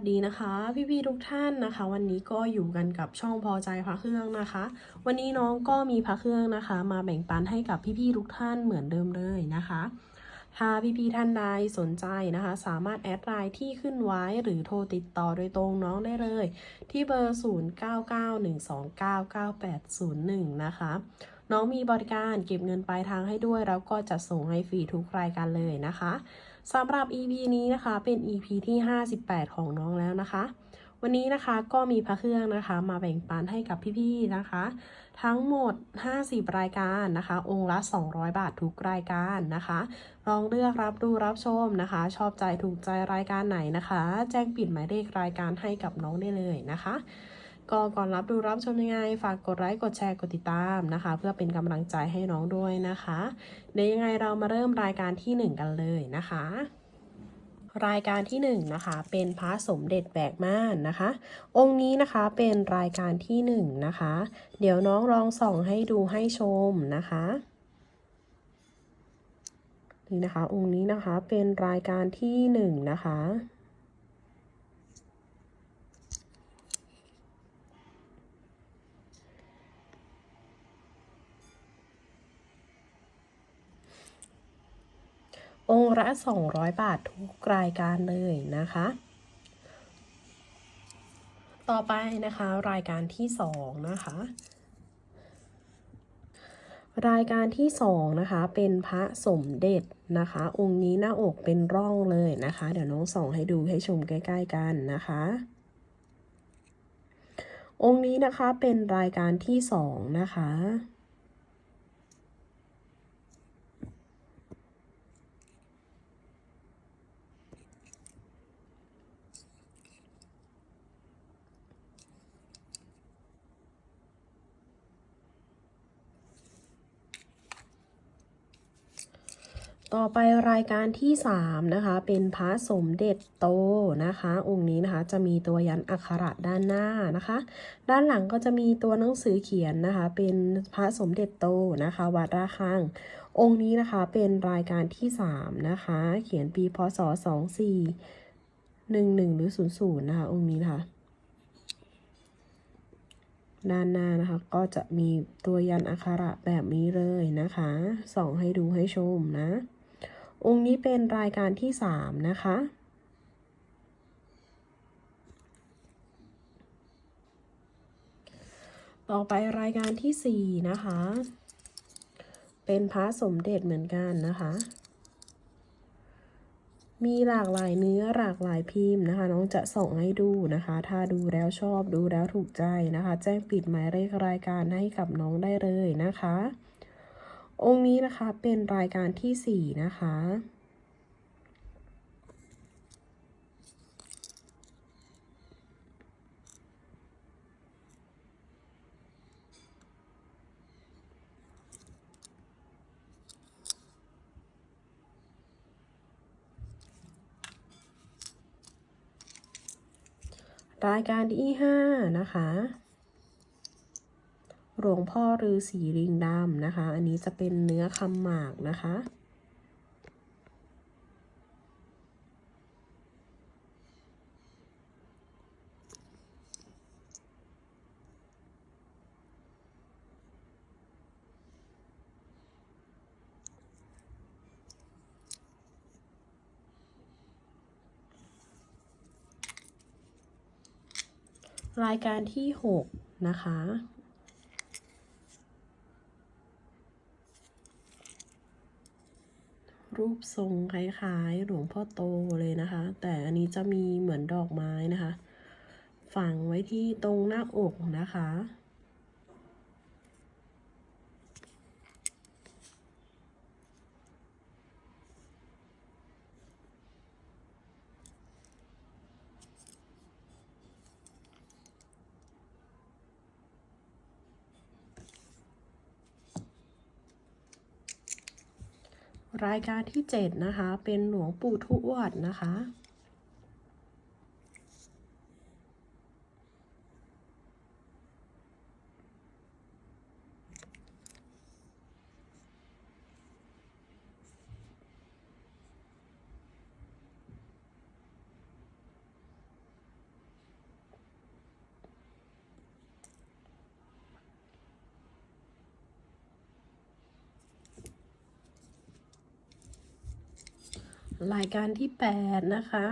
สดีนะคะ พี่ๆทุกท่านนะคะ วันนี้ก็อยู่กันกับช่องพอใจพระเครื่องนะคะ วันนี้น้องก็มีพระเครื่องนะคะ มาแบ่งปันให้กับพี่ๆทุกท่านเหมือนเดิมเลยนะคะ ถ้าพี่ๆท่านใดสนใจนะคะ สามารถแอดไลน์ที่ขึ้นไว้หรือโทรติดต่อโดยตรงน้องได้เลย ที่เบอร์ 0991299801 นะคะ น้องมีบริการเก็บเงินปลายทางให้ด้วยแล้วก็จะส่งให้ฟรีทุกรายการเลยนะคะ สำหรับ EP นี้นะคะเป็น EP ที่ 58 ของน้องแล้วนะคะ วันนี้นะคะก็มีพระเครื่องนะคะ มาแบ่งปันให้กับพี่ๆนะคะ ทั้งหมด 50 รายการนะคะ องค์ละ 200 บาททุกรายการนะคะ ลองเลือกรับดูรับชมนะคะ ชอบใจถูกใจรายการไหนนะคะ แจ้งปิดหมายเลขรายการให้กับน้องได้เลยนะคะ ก็ก่อนรับดูรับชมยังไง ฝากกดไลค์กดแชร์กดติดตามนะคะ เพื่อเป็นกำลังใจให้น้องด้วยนะคะเดี๋ยวยังไงเรามาเริ่มรายการที่ 1 กันเลยนะคะรายการที่1นะคะเป็นพระสมเด็จแบกม่านนะคะ องค์นี้นะคะเป็นรายการที่1นะคะ เดี๋ยวน้องลองส่องให้ดูให้ชมนะคะนี่นะคะองค์นี้นะคะเป็นรายการที่1นะคะ องค์ละ 200 บาททุกรายการเลยนะคะ ต่อไปนะคะรายการที่ 2 นะคะ รายการที่ 2 นะคะ เป็นพระสมเด็จนะคะ องค์นี้หน้าอกเป็นร่องเลยนะคะ เดี๋ยวน้องส่องให้ดูให้ชมใกล้ ๆ กันนะคะองค์นี้นะคะเป็นรายการที่2นะคะ ต่อไปรายการที่ 3 นะคะ เป็นพระสมเด็จโตนะคะ องค์นี้นะคะจะมีตัวยันอักขระด้านหน้านะคะ ด้านหลังก็จะมีตัวหนังสือเขียนนะคะ เป็นพระสมเด็จโตนะคะ วัดระฆังองค์นี้นะคะเป็นรายการที่ 3 นะคะ เขียนปีพศ 24 11 หรือ 00 นะคะ องค์นี้นะคะด้านหน้านะคะก็จะมีตัวยันอักขระแบบนี้เลยนะคะ ส่องให้ดูให้ชมนะ องค์นี้เป็นรายการที่สามนะคะ ต่อไปรายการที่สี่นะคะ เป็นพระสมเด็จเหมือนกันนะคะ มีหลากหลายเนื้อหลากหลายพิมพ์นะคะ น้องจะส่งให้ดูนะคะ ถ้าดูแล้วชอบดูแล้วถูกใจนะคะ แจ้งปิดหมายเลขรายการให้กับน้องได้เลยนะคะ องค์นี้นะคะเป็นรายการที่ 4 นะคะ รายการที่ 5 นะคะ หลวงพ่อฤาษีลิงดำนะคะ อันนี้จะเป็นเนื้อคำหมากนะคะ รายการที่ 6 นะคะ รูปทรงคล้ายๆ หลวงพ่อโตเลยนะคะ แต่อันนี้จะมีเหมือนดอกไม้นะคะ ฝังไว้ที่ตรงหน้าอกนะคะ รายการที่ 7 นะคะ เป็นหลวงปู่ทุวดนะคะ รายการที่แปดนะคะ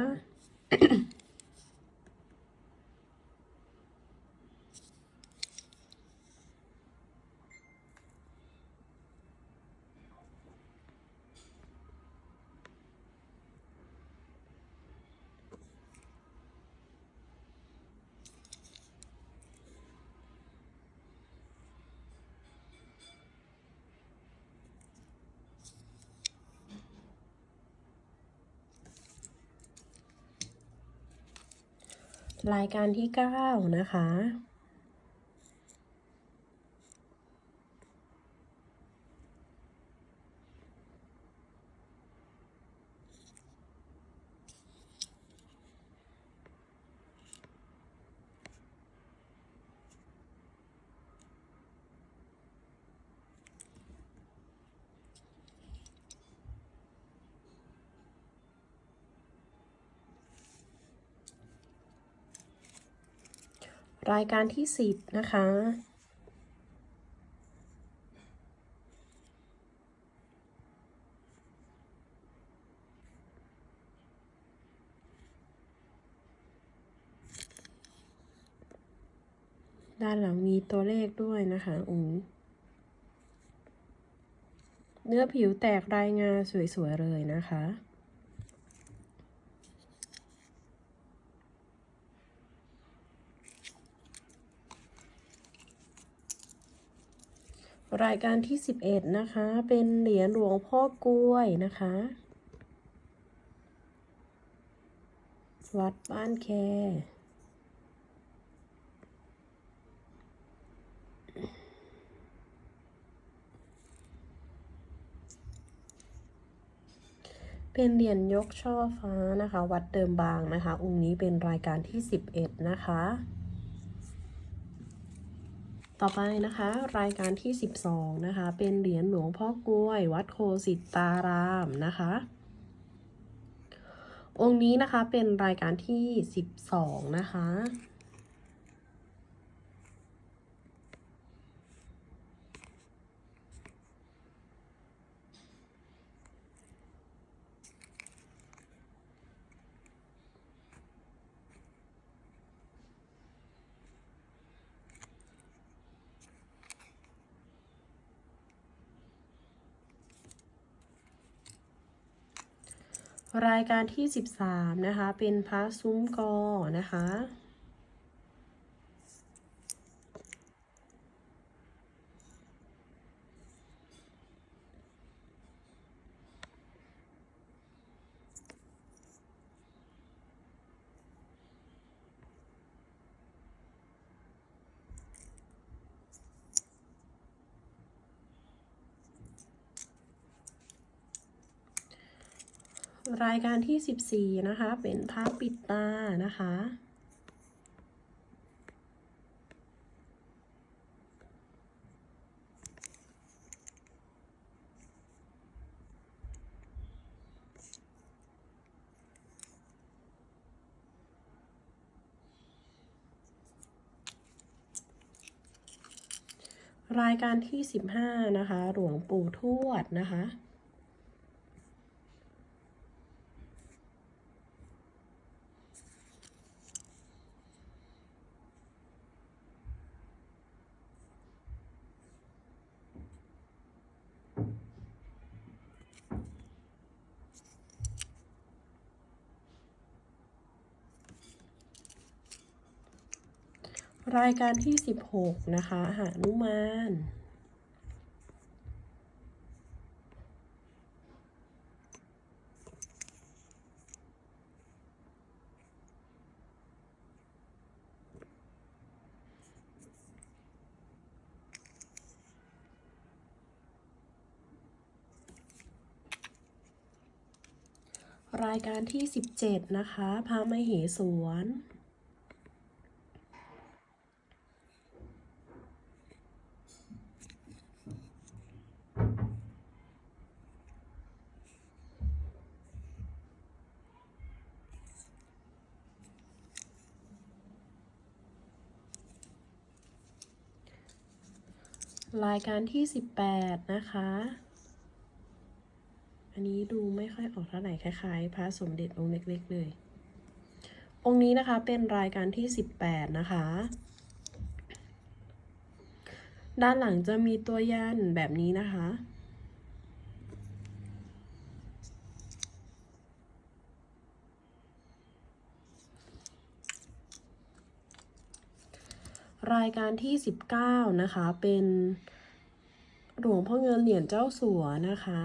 รายการที่เก้านะคะ รายการที่สิบนะคะ ด้านหลังมีตัวเลขด้วยนะคะอืมเนื้อผิวแตกรายงาสวย ๆ เลยนะคะ รายการที่ 11 นะคะ เป็นเหรียญหลวงพ่อกล้วยนะคะ วัดบ้านแคเป็นเหรียญยกช่อฟ้านะคะ วัดเดิมบางนะคะ องค์นี้เป็นรายการที่ 11 นะคะ ต่อไปนะคะ รายการที่ 12 นะคะ เป็นเหรียญหลวงพ่อกล้วย วัดโคสิตารามนะคะ องค์นี้นะคะเป็นรายการที่ 12 นะคะ รายการที่ 13 นะคะ เป็นพระซุ้มกอนะคะ รายการที่ 14 นะคะ เป็นพระปิดตานะคะ รายการที่ 15 นะคะ หลวงปู่ทวดนะคะ รายการที่ 16 นะคะหานุมานรายการที่ 17 นะคะพระมเหสวน รายการที่ 18 นะคะ อันนี้ดูไม่ค่อยออกเท่าไหร่คล้ายๆ พระสมเด็จองค์เล็กๆเลย องค์นี้นะคะเป็นรายการที่ 18 นะคะ ด้านหลังจะมีตัวยันแบบนี้นะคะ รายการที่ 19 นะคะ เป็นหลวงพ่อเงินเหรียญเจ้าสัวนะคะ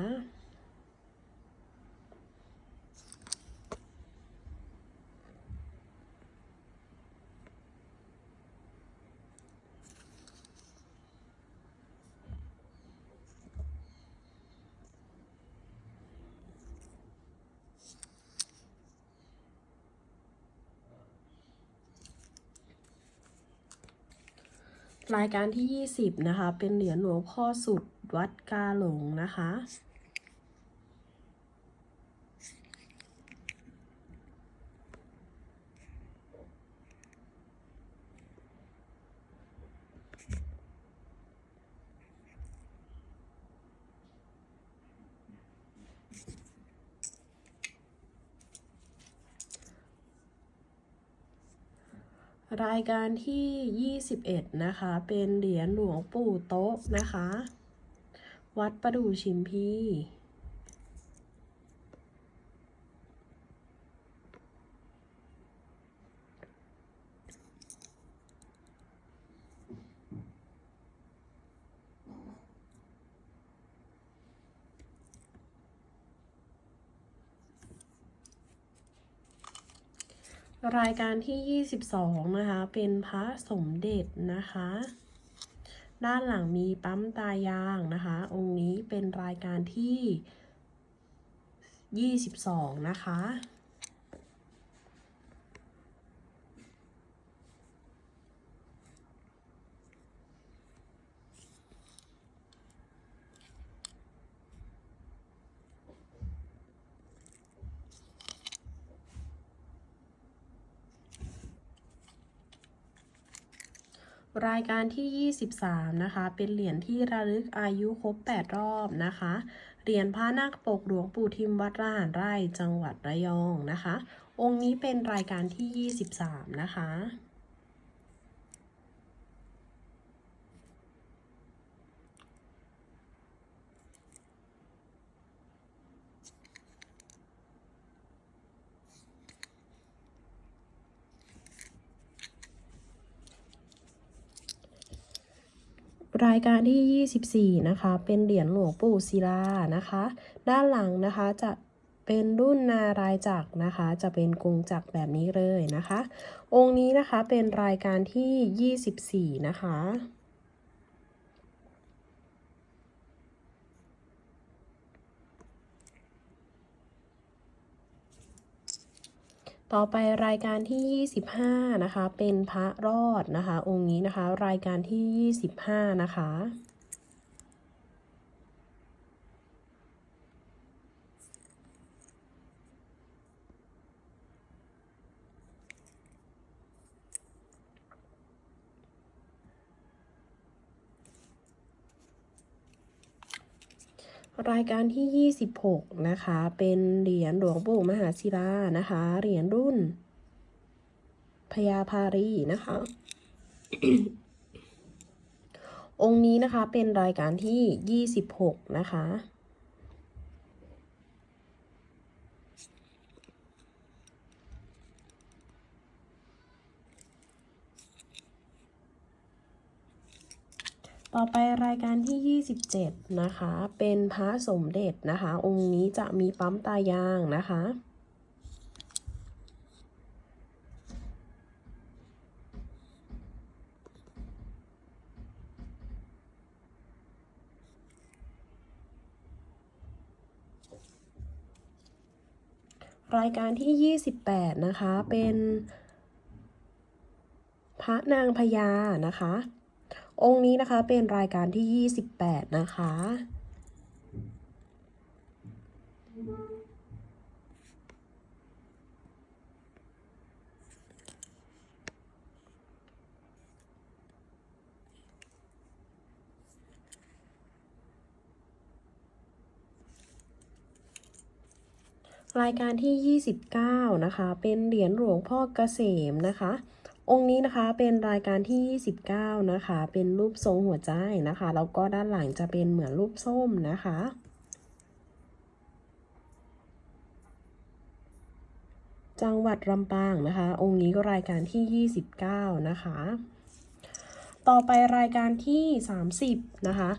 รายการที่ 20 นะคะ เป็นเหรียญหลวงพ่อสุดวัดกาหลงนะคะ รายการที่ 21 นะคะ เป็นเหรียญหลวงปู่โต๊ะนะคะ วัดประดู่ชิมพี รายการที่ 22 นะคะ เป็นพระสมเด็จนะคะ ด้านหลังมีปั๊มตายางนะคะ องค์นี้เป็นรายการที่ 22 นะคะ รายการที่ 23 นะคะ เป็นเหรียญที่ระลึกอายุครบ 8 รอบนะคะ เหรียญพระนาคปกหลวงปู่ทิมวัดราหารไร่จังหวัดระยองนะคะ องค์นี้เป็นรายการที่ 23 นะคะ รายการที่ 24 นะคะ เป็นเหรียญหลวงปู่ศิลานะคะ ด้านหลังนะคะจะเป็นรุ่นนารายจักรนะคะ จะเป็นกรุงจักรแบบนี้เลยนะคะ องค์นี้นะคะเป็นรายการที่ 24 นะคะ ต่อไปรายการที่ 25 นะคะ เป็นพระรอดนะคะ องค์นี้นะคะ รายการที่ 25 นะคะ รายการที่ 26 นะคะ เป็นเหรียญหลวงปู่มหาศิลานะคะ เหรียญรุ่นพญาภารีนะคะ องค์นี้นะคะเป็นรายการที่ 26 นะคะ ต่อไปรายการที่ 27 นะคะ เป็นพระสมเด็จนะคะ องค์นี้จะมีปั๊มตายางนะคะรายการที่ 28 นะคะ เป็น พระนางพญานะคะ องค์นี้นะคะเป็นรายการที่ 28 นะคะ รายการที่ 29 นะคะ เป็นเหรียญหลวงพ่อเกษมนะคะ องค์นี้นะคะเป็นรายการที่ 29 นะคะ เป็นรูปทรงหัวใจนะคะ แล้วก็ด้านหลังจะเป็นเหมือนรูปส้มนะคะ จังหวัดลำปางนะคะ องค์นี้ก็รายการที่ 29 นะคะ ต่อไปรายการที่ 30 นะคะ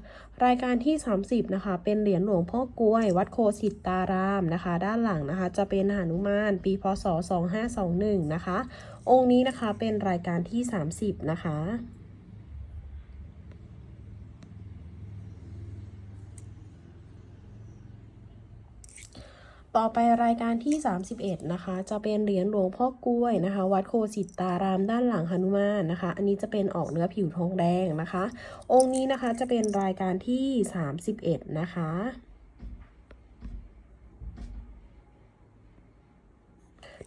รายการที่ 30 นะคะ เป็นเหรียญหลวงพ่อกล้วย วัดโคสิตารามนะคะ ด้านหลังนะคะ จะเป็นหนุมาน ปีพศ 2521 นะคะ องค์นี้นะคะเป็นรายการที่ 30 นะคะ ต่อไปรายการที่ 31 นะคะ จะเป็นเหรียญหลวงพ่อกล้วยนะคะ วัดโคสิตารามด้านหลังหนุมานนะคะ อันนี้จะเป็นออกเนื้อผิวทองแดงนะคะ องค์นี้นะคะจะเป็นรายการที่ 31 นะคะ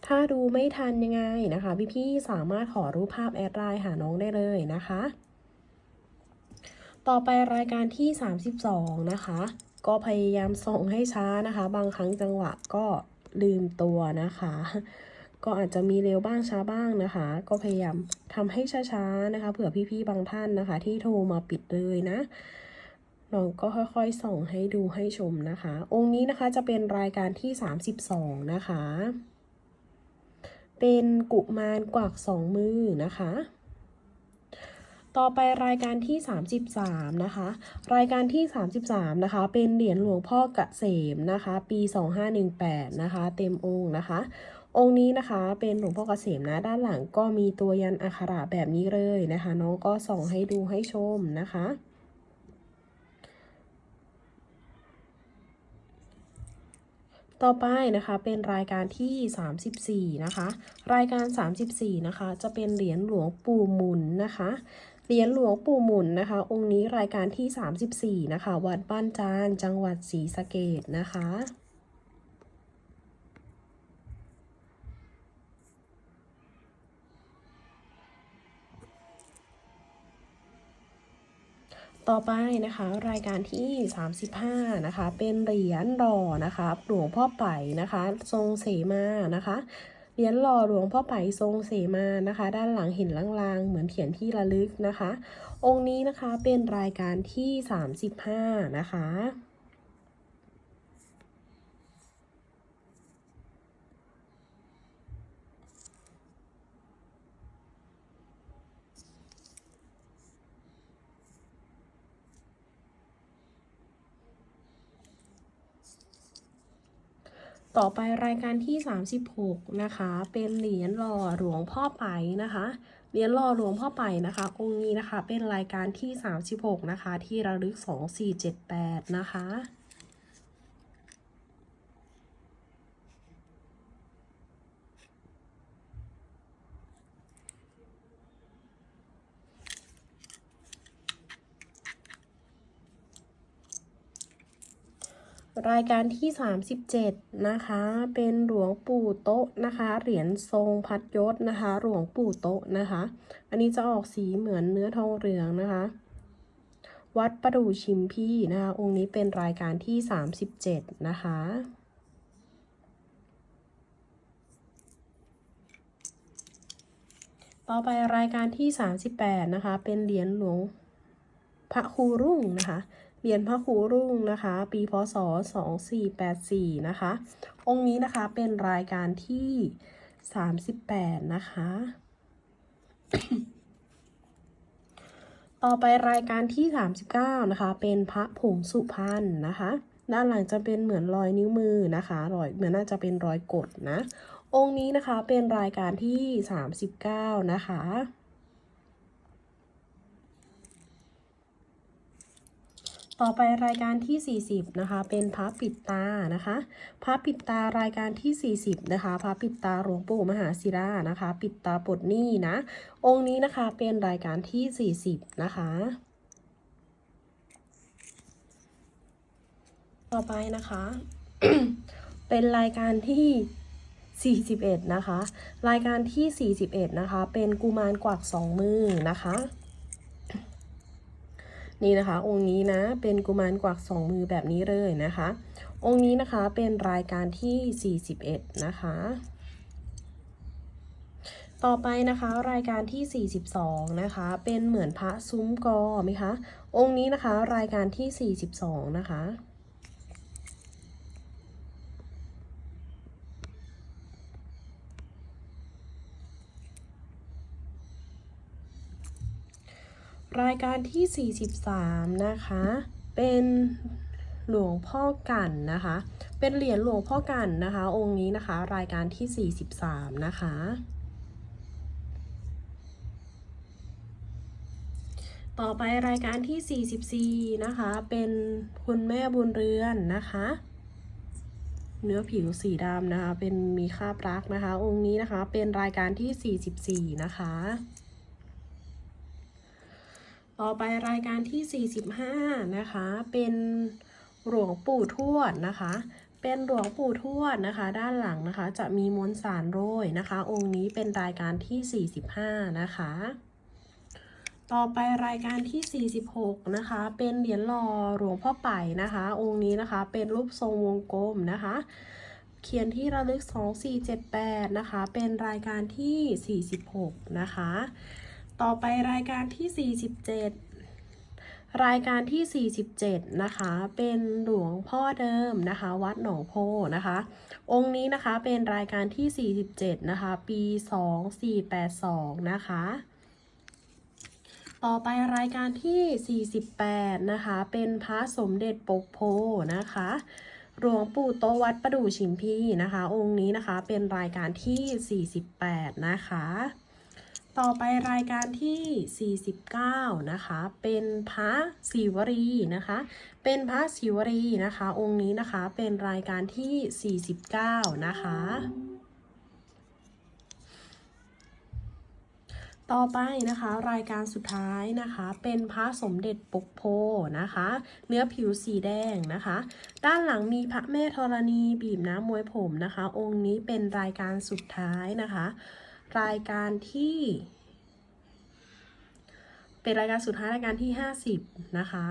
ถ้าดูไม่ทันยังไงนะคะ พี่ๆสามารถขอรูปภาพแอดไลน์หาน้องได้เลยนะคะ ต่อไปรายการที่ 32 นะคะ ก็พยายามส่งให้ช้านะคะ บางครั้งจังหวะก็ลืมตัวนะคะ ก็อาจจะมีเร็วบ้างช้าบ้างนะคะ ก็พยายามทำให้ช้าๆนะคะ เผื่อพี่ๆบางท่านนะคะ ที่โทรมาปิดเลยนะน้องก็ค่อยๆส่งให้ดูให้ชมนะคะ องค์นี้นะคะจะเป็นรายการที่ 32 นะคะ เป็นกุมารกวักสองมือนะคะ ต่อไปรายการที่ 33 นะคะ รายการที่ 33 นะคะ เป็นเหรียญหลวงพ่อเกษมนะคะ ปี 2518 นะคะ เต็มองค์นะคะ องค์นี้นะคะเป็นหลวงพ่อเกษมนะ ด้านหลังก็มีตัวยันอักขระแบบนี้เลยนะคะ น้องก็ส่องให้ดูให้ชมนะคะต่อไปนะคะเป็นรายการที่ 34 นะคะ รายการ 34 นะคะ จะเป็นเหรียญหลวงปู่หมุนนะคะ เหรียญหลวงปู่หมุนนะคะ องค์นี้รายการที่ 34 นะคะ วัดบ้านจาน จังหวัดศรีสะเกดนะคะ ต่อไปนะคะ รายการที่ 35 นะคะ เป็นเหรียญหล่อนะคะ หลวงพ่อไปนะคะ ทรงเสมานะคะ เหรียญหล่อหลวงพ่อไผ่ทรงเสมานะคะ ด้านหลังเห็นลางๆ เหมือนเขียนที่ระลึกนะคะ องค์นี้นะคะเป็นรายการที่ 35 นะคะ ต่อไปรายการที่ 36 นะคะ เป็นเหรียญหล่อหลวงพ่อไปนะคะ เหรียญหล่อหลวงพ่อไปนะคะ องค์นี้นะคะ เป็นรายการที่ 36 นะคะ ที่ระลึก 2478 นะคะ รายการที่ 37 นะคะ เป็นหลวงปู่โต๊ะนะคะ เหรียญทรงพัดยศนะคะ หลวงปู่โต๊ะนะคะ อันนี้จะออกสีเหมือนเนื้อทองเหลืองนะคะ วัดประดู่ชิมพี่นะคะ องค์นี้เป็นรายการที่ 37 นะคะต่อไปรายการที่ 38 นะคะ เป็นเหรียญหลวงพระครูรุ่งนะคะ เหรียญพระครูรุ่งนะคะ ปีพศ 2484 นะคะ องค์นี้นะคะเป็นรายการที่ 38 นะคะ ต่อไปรายการที่ 39 นะคะ เป็นพระผงสุพรรณนะคะ ด้านหลังจะเป็นเหมือนรอยนิ้วมือนะคะรอยเหมือนน่าจะเป็นรอยกดนะ องค์นี้นะคะเป็นรายการที่ 39 นะคะ ต่อไปรายการที่ 40 นะคะ เป็นพระปิดตานะคะพระปิดตารายการที่ 40 นะคะพระปิดตาหลวงปู่มหาศิรานะคะ ปิดตาปดหนี้นะ องค์นี้นะคะเป็นรายการที่ 40 นะคะ ต่อไปนะคะ เป็นรายการที่41 นะคะ รายการที่ 41 นะคะ เป็นกุมารกวักสองมือนะคะ นี่นะคะ องค์นี้นะเป็นกุมารกวักสองมือแบบนี้เลยนะคะ องค์นี้นะคะเป็นรายการที่ 41 นะคะ ต่อไปนะคะรายการที่ 42 นะคะ เป็นเหมือนพระซุ้มกอไหมคะ องค์นี้นะคะรายการที่ 42 นะคะ รายการที่ 43 นะคะ เป็นหลวงพ่อกันนะคะ เป็นเหรียญหลวงพ่อกันนะคะ องค์นี้นะคะ รายการที่ 43 นะคะ ต่อไปรายการที่ 44 นะคะ เป็นคุณแม่บุญเรือนนะคะ เนื้อผิวสีดำนะคะ เป็นมีคราบรักนะคะ องค์นี้นะคะ เป็นรายการที่ 44 นะคะ ต่อไปรายการที่ 45 นะคะ เป็นหลวงปู่ทวดนะคะ เป็นหลวงปู่ทวดนะคะ ด้านหลังนะคะ จะมีมวลสารโรยนะคะ องค์นี้เป็นรายการที่ 45 นะคะ ต่อไปรายการที่ 46 นะคะ เป็นเหรียญหล่อหลวงพ่อไปนะคะ องค์นี้นะคะเป็นรูปทรงวงกลมนะคะ เขียนที่ระลึก 2478 นะคะ เป็นรายการที่ 46 นะคะ ต่อไปรายการที่ 47 รายการที่ 47 นะคะ เป็นหลวงพ่อเดิมนะคะ วัดหนองโพนะคะ องค์นี้นะคะเป็นรายการที่ 47 นะคะ ปี 2482 นะคะ ต่อไปรายการที่ 48 นะคะ เป็นพระสมเด็จปกโพนะคะหลวงปู่โตวัดประดู่ชิมพีนะคะ องค์นี้นะคะเป็นรายการที่ 48 นะคะ ต่อไปรายการที่ 49 นะคะ เป็นพระศิวรีนะคะ เป็นพระศิวรีนะคะ องค์นี้นะคะเป็นรายการที่ 49 นะคะ ต่อไปนะคะรายการสุดท้ายนะคะ เป็นพระสมเด็จปกโพนะคะ เนื้อผิวสีแดงนะคะ ด้านหลังมีพระแม่ธรณีบีบน้ำมวยผมนะคะ องค์นี้เป็นรายการสุดท้ายนะคะ รายการที่ เป็นรายการสุดท้ายรายการที่ 50 นะคะ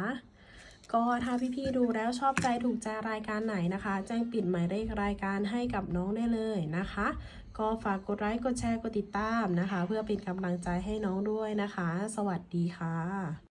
ก็ถ้าพี่ๆดูแล้วชอบใจถูกใจรายการไหนนะคะ แจ้งปิดหมายเลขรายการให้กับน้องได้เลยนะคะ ก็ฝากกดไลค์กดแชร์กดติดตามนะคะ เพื่อเป็นกำลังใจให้น้องด้วยนะคะ สวัสดีค่ะ